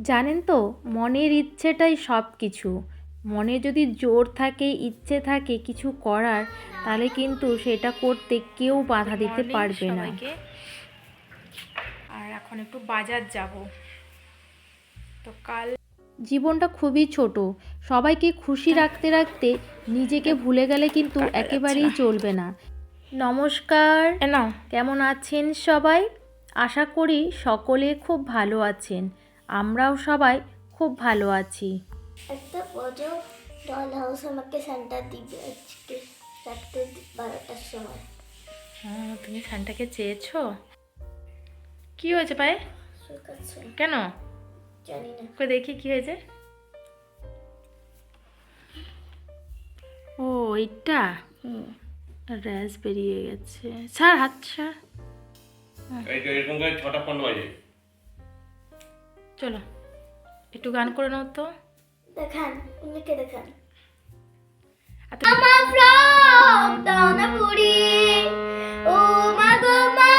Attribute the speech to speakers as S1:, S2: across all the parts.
S1: জানেন তো মনের ইচ্ছেটাই সব কিছু। মনে যদি জোর থাকে ইচ্ছে থাকে কিছু করার তাহলে কিন্তু সেটা করতে কেউ বাধা দিতে পারবে না।
S2: আর এখন একটু বাজার যাব। তো কাল
S1: জীবনটা খুবই ছোট। সবাইকে খুশি রাখতে রাখতে নিজেকে ভুলে গেলে কিন্তু একেবারেই চলবে না। নমস্কার। কেমন আছেন সবাই? আশা করি সকলে খুব ভালো আছেন। আমরাও সবাই খুব ভালো আছি।
S3: একটা বড় ডল হাউস আমাকে সান্টা দিবে আজকে রাত্রে বারোটার সময়।
S2: হ্যাঁ তুমি সানটাকে চেয়েছো? কি হয়েছে পায়ে? কেন?
S3: জানি না।
S2: দেখি কি হয়েছে। ও এইটা?
S3: হুম।
S2: র্যাশ বেরিয়ে গেছে। স্যার হাত স্যার
S4: এরকম করে ছটা পনেরো বাজে।
S2: চলো একটু গান করে নাও তো।
S3: দেখান উনিকে দেখান। আমার ফ্রক দাও না পরি। ও মা গো মা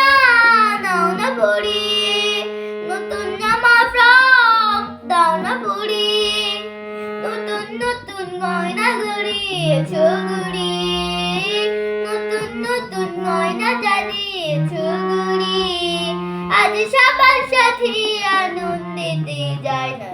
S3: দাও না পরি। নতুন জামা ফ্রক দাও না পরি। নতুন নতুন গয়না গড়িয়েছো গুড়ি নতুন নতুন গয়না জ্বালিয়েছো গুড়ি আজ সবার সাথে আনন্দেতে যায় না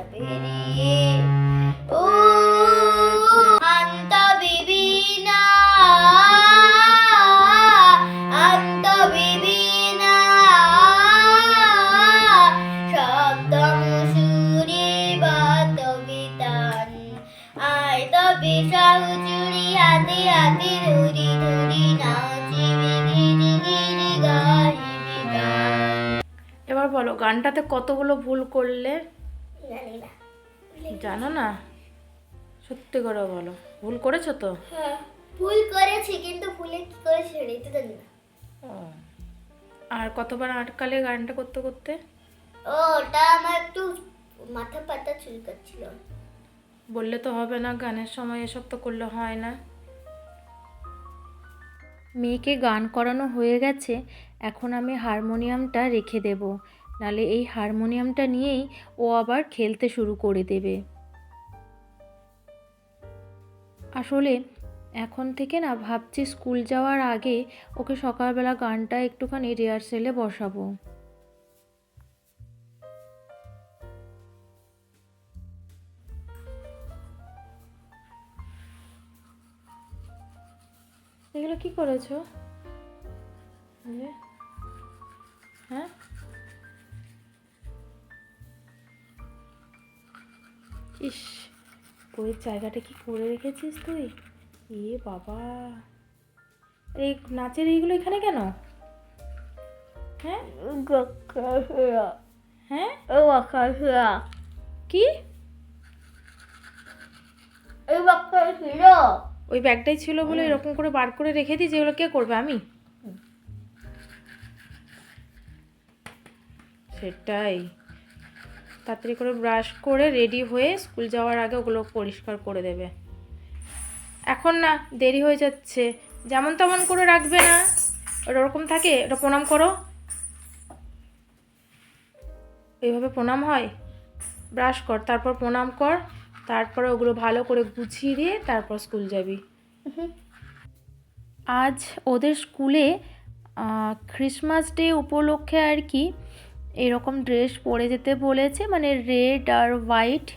S2: গানটাতে কতগুলো ভুল করলে?
S3: জানো না?
S2: সত্যি করে বলো। ভুল করেছ তো?
S3: হ্যাঁ ভুল করেছি কিন্তু ভুলে কি করে ছেড়ে দিতে জানি না।
S2: আর কতবার আটকালে গানটা করতে করতে?
S3: ও ওটা আমার একটু মাথা পাতা চুলকাচ্ছিল
S2: বললে তো হবে না গানের সময় এসব তো করলে হয় না।
S1: মেয়েকে গান করানো হয়ে গেছে এখন আমি হারমোনিয়ামটা রেখে দেব। নালে এই হারমোনিয়ামটা নিয়েই ও আবার খেলতে শুরু করে দেবে। আসলে এখন থেকে না ভাবছি স্কুল যাওয়ার আগে ওকে সকালবেলা গানটা একটুখানি রিহার্সেলে বসাবো।
S2: এগুলো কি করেছ? হ্যাঁ? ইস ওই জায়গাটা কি করে রেখেছিস তুই? এ বাবা। এই নাচের এইগুলো এখানে কেন? হ্যাঁ? হ্যাঁ? ও কি? ওই ব্যাগটাই ছিল বলে এরকম করে বার করে রেখে দিই যেগুলো কে করবে আমি? সেটাই। তাড়াতাড়ি করে ব্রাশ করে রেডি হয়ে স্কুল যাওয়ার আগে ওগুলো পরিষ্কার করে দেবে। এখন না, দেরি হয়ে যাচ্ছে। যেমন তেমন করে রাখবে না। ওটা ওরকম থাকে ওটা প্রণাম করো। এইভাবে প্রণাম হয়? ব্রাশ কর, তারপর প্রণাম কর, তারপরে ওগুলো ভালো করে গুছিয়ে দিয়ে তারপর স্কুল যাবি।
S1: আজ ওদের স্কুলে ক্রিসমাস ডে উপলক্ষে আর কি এরকম ড্রেস পরে যেতে বলেছে মানে রেড আর হোয়াইট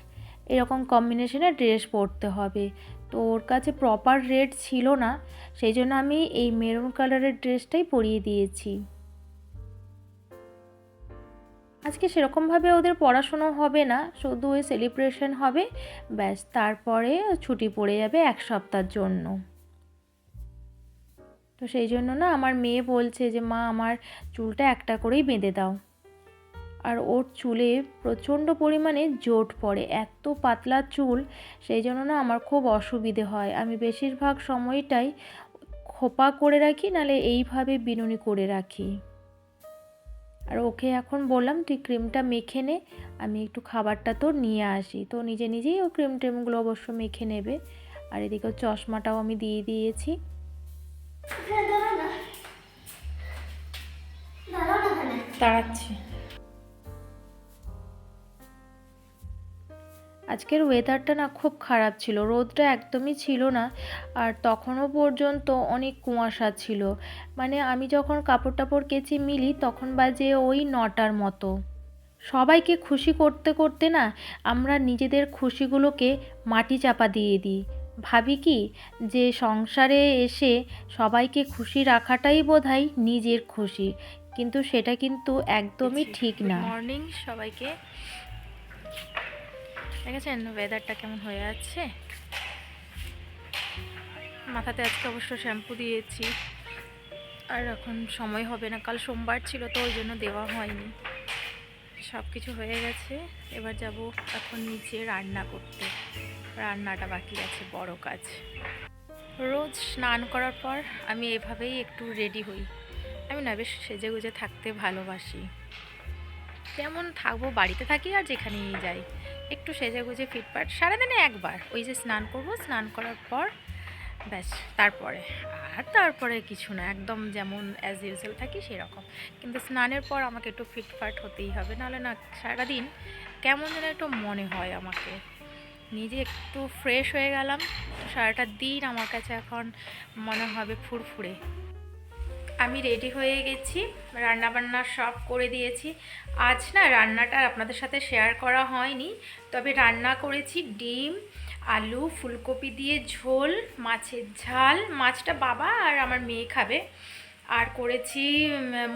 S1: এরকম কম্বিনেশনের ড্রেস পরতে হবে। তো ওর কাছে প্রপার রেড ছিল না, সেই জন্য আমি এই মেরুন কালারের ড্রেসটাই পরিয়ে দিয়েছি। আজকে সেরকমভাবে ওদের পড়াশুনো হবে না, শুধু ওই সেলিব্রেশন হবে, ব্যাস তারপরে ছুটি পড়ে যাবে এক সপ্তাহের জন্য। তো সেই জন্য না আমার মেয়ে বলছে যে, মা, আমার চুলটা একটা করেই বেঁধে দাও। আর ওর চুলে প্রচণ্ড পরিমাণে জোট পড়ে এত পাতলা চুল সেই জন্য না আমার খুব অসুবিধে হয়। আমি বেশিরভাগ সময়টাই খোপা করে রাখি নালে এইভাবে বিনুনি করে রাখি। আর ওকে এখন বললাম তুই ক্রিমটা মেখে নে আমি একটু খাবারটা তোর নিয়ে আসি। তো নিজে নিজেই ও ক্রিম ট্রিমগুলো অবশ্য মেখে নেবে। আর এদিকে চশমাটাও আমি দিয়ে দিয়েছি।
S3: দাঁড়াও
S1: আজকের ওয়েদারটা না খুব খারাপ ছিল। রোদটা একদমই ছিল না। আর তখনও পর্যন্ত অনেক কুয়াশা ছিল। মানে আমি যখন কাপড় টাপড় কেচে মিলি তখন বাজে ওই নটার মতো। সবাইকে খুশি করতে করতে না আমরা নিজেদের খুশিগুলোকে মাটি চাপা দিয়ে দিই। ভাবি কি? যে সংসারে এসে সবাইকে খুশি রাখাটাই বোধহয় নিজের খুশি। কিন্তু সেটা কিন্তু একদমই ঠিক না।
S2: মর্নিং সবাইকে। দেখেছেন ওয়েদারটা কেমন হয়ে আছে? মাথাতে আজকে অবশ্য শ্যাম্পু দিয়েছি। আর এখন সময় হবে না, কাল সোমবার ছিল তো ওই জন্য দেওয়া হয়নি। সব কিছু হয়ে গেছে, এবার যাব এখন নিচে রান্না করতে। রান্নাটা বাকি আছে, বড় কাজ। রোজ স্নান করার পর আমি এভাবেই একটু রেডি হই। আমি না, বেশ সেজে গুজে থাকতে ভালোবাসি। যেমন থাকব বাড়িতে থাকি আর যেখানেই যাই। একটু সেজে গুজে ফিটফাট। সারাদিনে একবার। ওই যে স্নান করব, স্নান করার পর ব্যাস, তারপরে। আর তারপরে কিছু না। একদম যেমন অ্যাজ ইউজুয়াল থাকি সেরকম। কিন্তু স্নানের পর আমাকে একটু ফিটফাট হতেই হবে। নাহলে না সারাদিন কেমন যেন একটু মনে হয় আমাকে। নিজে একটু ফ্রেশ হয়ে গেলাম। সারাটা দিন আমার কাছে এখন মনে হবে ফুরফুরে। আমি রেডি হয়ে গেছি, রান্নাবান্না সব করে দিয়েছি। আজ না রান্নাটা আপনাদের সাথে শেয়ার করা হয়নি, তবে রান্না করেছি ডিম, আলু, ফুলকপি দিয়ে ঝোল, মাছের ঝাল, মাছটা বাবা আর আমার মেয়ে খাবে। আর করেছি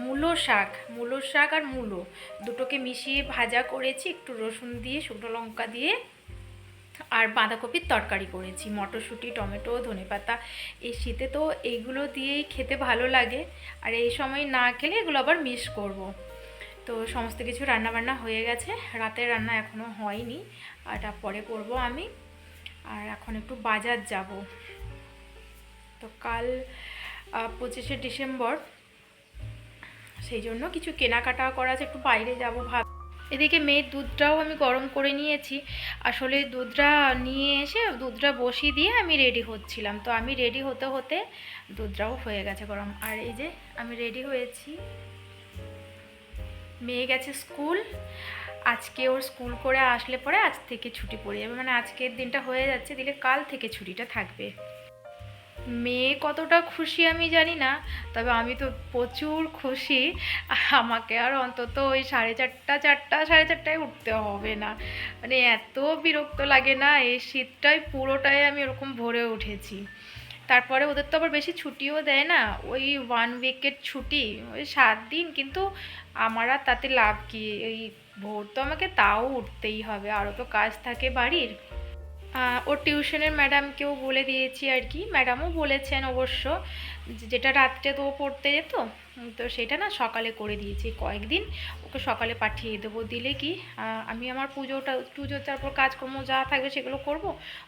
S2: মূলো শাক মূলো শাক আর মূলো। দুটোকে মিশিয়ে ভাজা করেছি, একটু রসুন দিয়ে, শুকনো লঙ্কা দিয়ে। আর বাঁধাকপির তরকারি করেছি। মটরশুঁটি, টমেটো, ধনেপাতা। এই শীতে তো এইগুলো দিয়েই খেতে ভালো লাগে। আর এই সময় না খেলে এগুলো আবার মিস করব। তো সমস্ত কিছু রান্নাবান্না হয়ে গেছে। রাতের রান্না এখনও হয়নি। আর পরে করব আমি। আর এখন একটু বাজার যাব। তো কাল পঁচিশে ডিসেম্বর। সেই জন্য কিছু কেনাকাটা করা আছে। একটু বাইরে যাব ভাব এদিকে মেয়ের দুধটাও আমি গরম করে নিয়েছি। আসলে দুধটা নিয়ে এসে দুধটা বসিয়ে দিয়ে আমি রেডি হচ্ছিলাম। তো আমি রেডি হতে হতে দুধটাও হয়ে গেছে গরম। আর এই যে আমি রেডি হয়েছি। মেয়ে গেছে স্কুল। আজকে ওর স্কুল করে আসলে পরে আজ থেকে ছুটি পড়ে যাবে। মানে আজকের দিনটা হয়ে যাচ্ছে। দিলে কাল থেকে ছুটিটা থাকবে। মেয়ে কতটা খুশি আমি জানি না, তবে আমি তো প্রচুর খুশি। আমাকে আর অন্তত ওই সাড়ে চারটা চারটা, সাড়ে চারটায় উঠতে হবে না। মানে এত বিরক্ত লাগে না, এই শীতটাই পুরোটাই আমি ওরকম ভরে উঠেছি। তারপরে ওদের তো আবার বেশি ছুটিও দেয় না, ওই ওয়ান উইকের ছুটি, ওই সাত দিন, কিন্তু আমার আর তাতে লাভ কি? এই ভোর তো আমাকে তাও উঠতেই হবে, আরও তো কাজ থাকে বাড়ির। ওর টিউশনের ম্যাডামকেও বলে দিয়েছি আর কি। ম্যাডামও বলেছেন অবশ্য যেটা রাত্রে তো পড়তে যেত তো সেটা না সকালে করে দিয়েছি। কয়েকদিন ওকে সকালে পাঠিয়ে দেবো। দিলে কি আমি আমার পুজোটা, পুজোর তারপর কাজকর্ম যা থাকবে সেগুলো করব।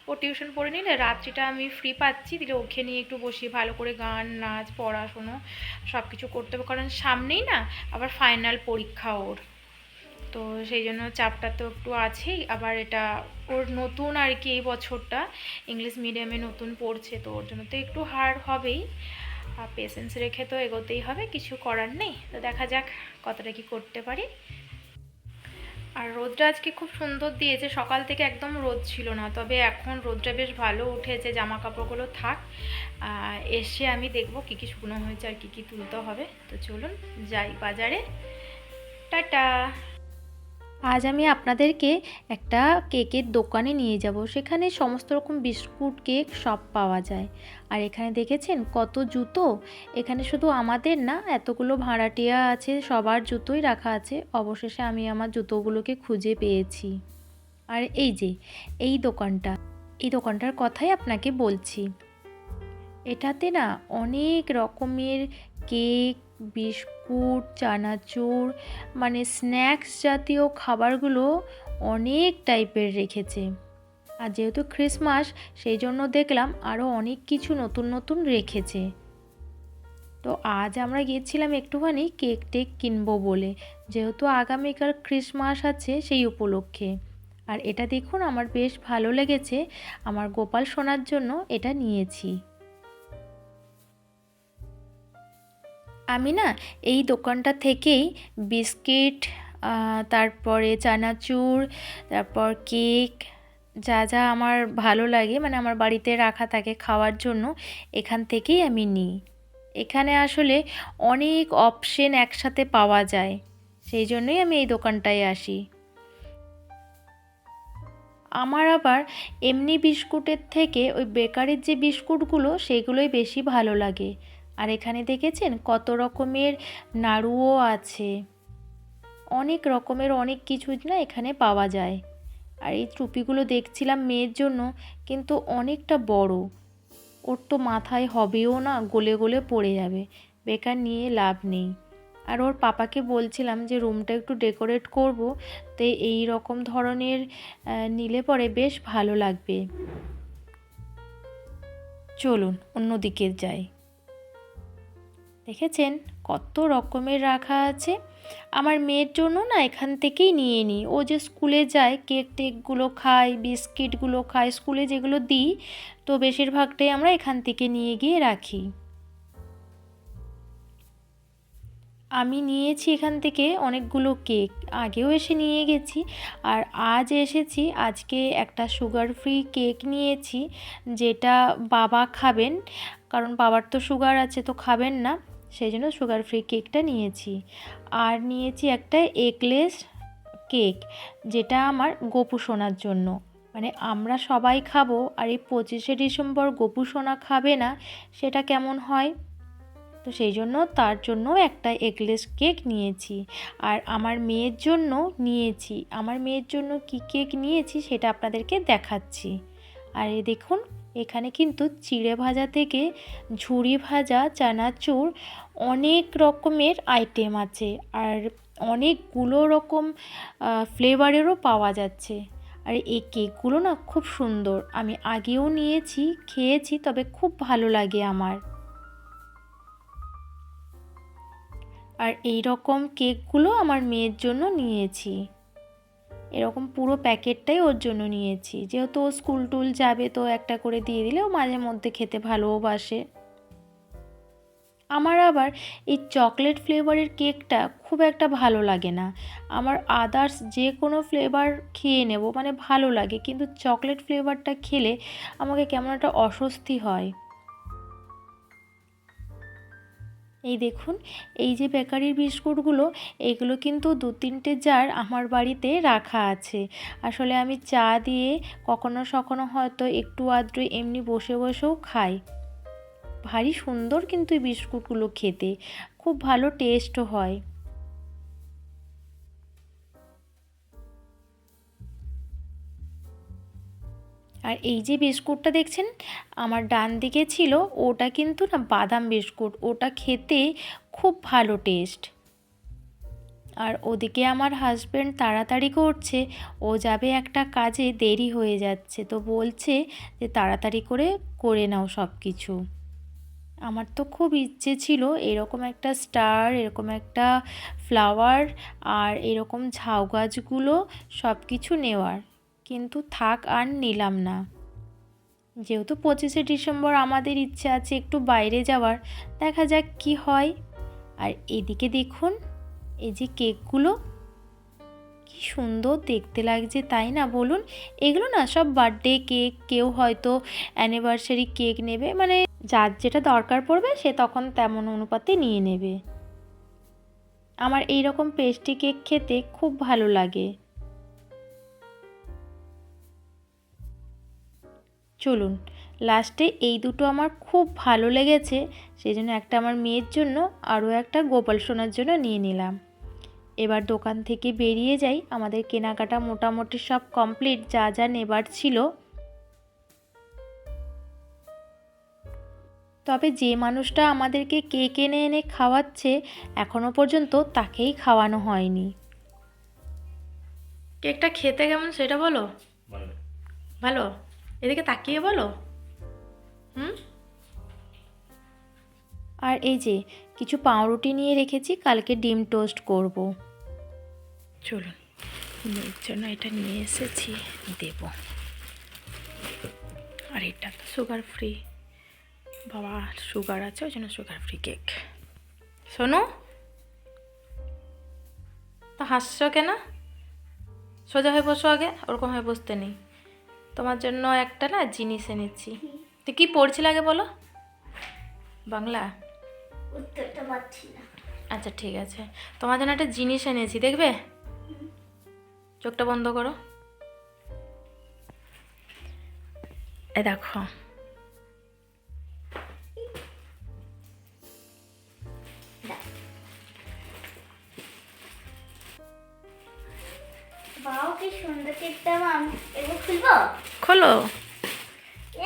S2: ও টিউশন পড়ে নিলে রাত্রিটা আমি ফ্রি পাচ্ছি। দিলে ওকে নিয়ে একটু বসি, ভালো করে গান, নাচ, পড়াশুনো সব কিছু করতে হবে। কারণ সামনেই না আবার ফাইনাল পরীক্ষা ওর। তো সেই জন্য চাপটা তো একটু আছেই। আবার এটা ওর নতুন আর কি এই বছরটা। ইংলিশ মিডিয়ামে নতুন পড়ছে, তো ওর জন্য তো একটু হার্ড হবেই। আর পেশেন্স রেখে তো এগোতেই হবে, কিছু করার নেই। তো দেখা যাক কতটা কি করতে পারি। আর রোদটা আজকে খুব সুন্দর দিয়েছে। সকাল থেকে একদম রোদ ছিল না, তবে এখন রোদটা বেশ ভালো উঠেছে জামা কাপড়গুলো থাক এসে আমি দেখব কী কী শুকনো হয়েছে আর কী কী তুলতে হবে। তো চলুন যাই বাজারে। টাটা!
S1: আজ আমি আপনাদেরকে একটা কেকের দোকানে নিয়ে যাব। সেখানে সমস্ত রকম বিস্কুট, কেক সব পাওয়া যায়। আর এখানে দেখেছেন কত জুতো? এখানে শুধু আমাদের না, এতগুলো ভাড়াটিয়া আছে, সবার জুতোই রাখা আছে। অবশেষে আমি আমার জুতোগুলোকে খুঁজে পেয়েছি। আর এই যে, এই দোকানটা, এই দোকানটার কথাই আপনাকে বলছি। এটাতে না অনেক রকমের কেক, বিস্কুট চানাচুর মানে স্ন্যাক্স জাতীয় খাবারগুলো অনেক টাইপের রেখেছে। আর যেহেতু ক্রিসমাস সেই জন্য দেখলাম আরও অনেক কিছু নতুন নতুন রেখেছে। তো আজ আমরা গিয়েছিলাম একটুখানি কেক টেক কিনবো বলে। যেহেতু আগামীকাল ক্রিসমাস আছে সেই উপলক্ষে। আর এটা দেখুন, আমার বেশ ভালো লেগেছে। আমার গোপাল সোনার জন্য এটা নিয়েছি। আমি না এই দোকানটা থেকেই বিস্কিট তারপরে চানাচুর, তারপর কেক, যা যা আমার ভালো লাগে মানে আমার বাড়িতে রাখা থাকে খাওয়ার জন্য, এখান থেকেই আমি নিই। এখানে আসলে অনেক অপশন একসাথে পাওয়া যায়, সেই জন্যই আমি এই দোকানটায় আসি। আমার আবার এমনি বিস্কুটের থেকে ওই বেকারির যে বিস্কুটগুলো, সেগুলোই বেশি ভালো লাগে। আর এখানে দেখেছেন কত রকমের নাড়ুও আছে। অনেক রকমের, অনেক কিছু না এখানে পাওয়া যায়। আর এই টুপিগুলো দেখছিলাম মেয়ের জন্য, কিন্তু অনেকটা বড়। ওর তো মাথায় হবেও না, গলে গলে পড়ে যাবে। বেকার নিয়ে লাভ নেই। আর ওর পাপাকে বলছিলাম যে রুমটা একটু ডেকোরেট করব, তো এই রকম ধরনের নিলে পরে বেশ ভালো লাগবে। চলুন অন্যদিকে যাই। দেখেছেন? কত রকমের রাখা আছে। আমার মেয়ের জন্য না এখান থেকেই নিয়ে নিই ও যে স্কুলে যায়, কেক টেকগুলো খায়, বিস্কিটগুলো খায়, স্কুলে যেগুলো দিই, তো বেশিরভাগটাই আমরা এখান থেকে নিয়ে গিয়ে রাখি। আমি নিয়েছি এখান থেকে অনেকগুলো কেক। আগেও এসে নিয়ে গেছি আর আজ এসেছি, আজকে একটা সুগার ফ্রি কেক নিয়েছি, যেটা বাবা খাবেন। কারণ বাবার তো সুগার আছে, তো খাবেন না। সেই জন্য সুগার ফ্রি কেকটা নিয়েছি। আর নিয়েছি একটা এগলেস কেক যেটা আমার গোপু সোনার জন্য। মানে আমরা সবাই খাব, আর এই পঁচিশে ডিসেম্বর গোপু সোনা খাবে না, সেটা কেমন হয়? তো সেই জন্য তার জন্য একটা এগলেস কেক নিয়েছি। আর আমার মেয়ের জন্য নিয়েছি। আমার মেয়ের জন্য কি কেক নিয়েছি সেটা আপনাদেরকে দেখাচ্ছি। আর এই দেখুন এখানে কিন্তু চিড়ে ভাজা থেকে ঝুড়ি ভাজা, চানাচুর অনেক রকমের আইটেম আছে। আর অনেকগুলো রকম ফ্লেভারেরও পাওয়া যাচ্ছে। আর এই কেকগুলো না খুব সুন্দর। আমি আগেও নিয়েছি, খেয়েছি, তবে খুব ভালো লাগে আমার। আর এই রকম কেকগুলো আমার মেয়ের জন্য নিয়েছি। এরকম পুরো প্যাকেটটাই ওর জন্য নিয়েছি। যেহেতু ও স্কুল টুল যাবে তো একটা করে দিয়ে দিলে ও মাঝে মধ্যে খেতে ভালোবাসে আমার আবার এই চকলেট ফ্লেভারের কেকটা খুব একটা ভালো লাগে না। আমার আদার্স যে কোনো ফ্লেভার খেয়ে নেব মানে ভালো লাগে, কিন্তু চকলেট ফ্লেভারটা খেলে আমাকে কেমন একটা অস্বস্তি হয়। এই দেখুন, এই যে বেকারির বিস্কুটগুলো, এগুলো কিন্তু দু তিনটে জার আমার বাড়িতে রাখা আছে। আসলে আমি চা দিয়ে কখনো সখনো হয়তো একটু আধটু এমনি বসে বসেও খাই। ভারী সুন্দর কিন্তু এই বিস্কুটগুলো খেতে। খুব ভালো টেস্টও হয়। আর এই যে বিস্কুটটা দেখছেন, আমার ডান দিকে ছিল, ওটা কিন্তু না বাদাম বিস্কুট, ওটা খেতে খুব ভালো টেস্ট। আর ওদিকে আমার হাজব্যান্ড তাড়াতাড়ি করছে, ও যাবে একটা কাজে, দেরি হয়ে যাচ্ছে, তো বলছে যে তাড়াতাড়ি করে করে নাও সব কিছু আমার তো খুব ইচ্ছে ছিল এরকম একটা স্টার, এরকম একটা ফ্লাওয়ার আর এরকম ঝাউ গাছগুলো সব কিছু নেওয়ার। কিন্তু থাক আর নিলাম না। যেহেতু পঁচিশে ডিসেম্বর আমাদের ইচ্ছে আছে একটু বাইরে যাওয়ার, দেখা যাক কি হয়। আর এদিকে দেখুন, এই যে কেকগুলো, কি সুন্দর দেখতে লাগছে, তাই না? বলুন, এগুলো না সব বার্থডে কেক কেউ হয়তো অ্যানিভার্সারি কেক নেবে মানে যার যেটা দরকার পড়বে সে তখন তেমন অনুপাতে নিয়ে নেবে। আমার এই রকম পেস্ট্রি কেক খেতে খুব ভালো লাগে। চলুন লাস্টে এই দুটো আমার খুব ভালো লেগেছে সেই জন্য একটা আমার মেয়ের জন্য আরও একটা গোপাল সোনার জন্য নিয়ে নিলাম। এবার দোকান থেকে বেরিয়ে যাই আমাদের কেনাকাটা মোটামুটি সব কমপ্লিট যা যা নেবার ছিল। তবে যে মানুষটা আমাদেরকে কেক এনে এনে খাওয়াচ্ছে এখনও পর্যন্ত তাকেই খাওয়ানো হয়নি।
S2: কেকটা খেতে কেমন সেটা বলো?
S4: ভালো।
S2: ভালো? এদিকে তাকিয়ে বলো। হুম?
S1: আর এই যে কিছু পাউরুটি নিয়ে রেখেছি কালকে ডিম টোস্ট করব। চলুন মেয়ের জন্য এটা নিয়ে এসেছি দেব। আর এটা তো সুগার ফ্রি বাবা সুগার আছে ওই জন্য সুগার ফ্রি কেক
S2: শোনো তো হাসছো কেন? সোজা হয়ে বসো আগে ওরকম হয়ে বসতে নেই। তোমার জন্য একটা না জিনিস এনেছি। তো কি পড়ছিল আগে বলো? বাংলা?
S3: উত্তরটা পাচ্ছি না।
S2: আচ্ছা ঠিক আছে। তোমার জন্য একটা জিনিস এনেছি দেখবে? চোখটা বন্ধ করো। এ দেখো।
S3: কি সুন্দর মাম?
S2: খোলো।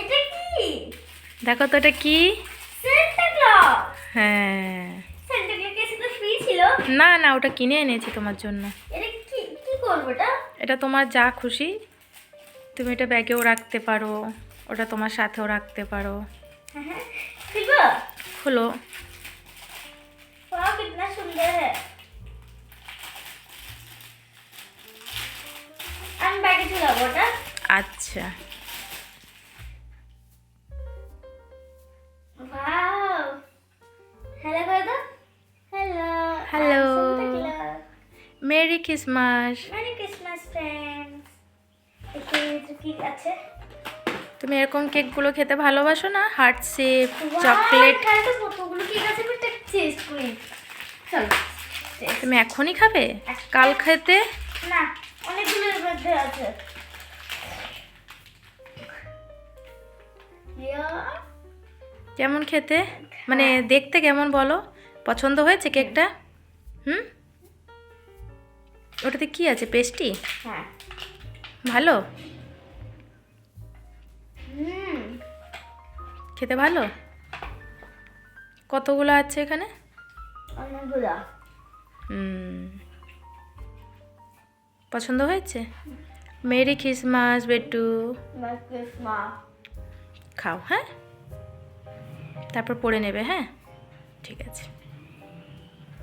S3: এটা কি?
S2: দেখো তো এটা কি?
S3: ক্লজ
S2: হ্যাঁ।
S3: ক্লজ তো ফ্রি ছিল।
S2: না না ওটা কিনে এনেছি তোমার জন্য।
S3: এটা কি কি করব এটা
S2: এটা তোমার যা খুশি। তুমি এটা ব্যাগেও রাখতে পারো। ওটা তোমার সাথেও রাখতে পারো।
S3: হ্যাঁ, হ্যাঁ।
S2: খুলো।
S3: খোলো সুন্দর। হ্যাঁ আমি ব্যাগে ঝুলাবো ওটা?
S2: আচ্ছা।
S3: Hello.
S2: Merry Christmas
S3: merry Christmas আছে।
S2: তুমি এরকম কেকগুলো খেতে ভালোবাসো না? Heart shape chocolate. তুমি এখনই খাবে? কাল খেতে
S3: না অনেকগুলো মধ্যে আছে।
S2: কেমন খেতে? মানে দেখতে কেমন বলো? পছন্দ হয়েছে কেকটা? হুম? ওটাতে কি আছে? পেস্টি?
S3: হ্যাঁ।
S2: ভালো? খেতে ভালো? কতগুলো আছে এখানে?
S3: অনেকগুলো।
S2: হুম। পছন্দ হয়েছে? মেরি ক্রিসমাস বেটু। খাও হ্যাঁ? তারপর পড়ে নেবে হ্যাঁ? ঠিক আছে।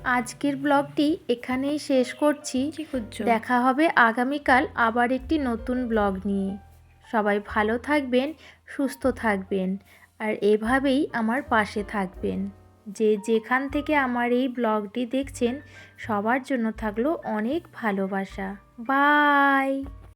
S1: আজকের ব্লগটি এখানেই শেষ
S2: করছি।
S1: দেখা হবে আগামীকাল আবার একটি নতুন ব্লগ নিয়ে। সবাই ভালো থাকবেন সুস্থ থাকবেন আর এভাবেই আমার পাশে থাকবেন। যে যেখান থেকে আমার এই ব্লগটি দেখছেন সবার জন্য থাকল অনেক ভালোবাসা। বাই!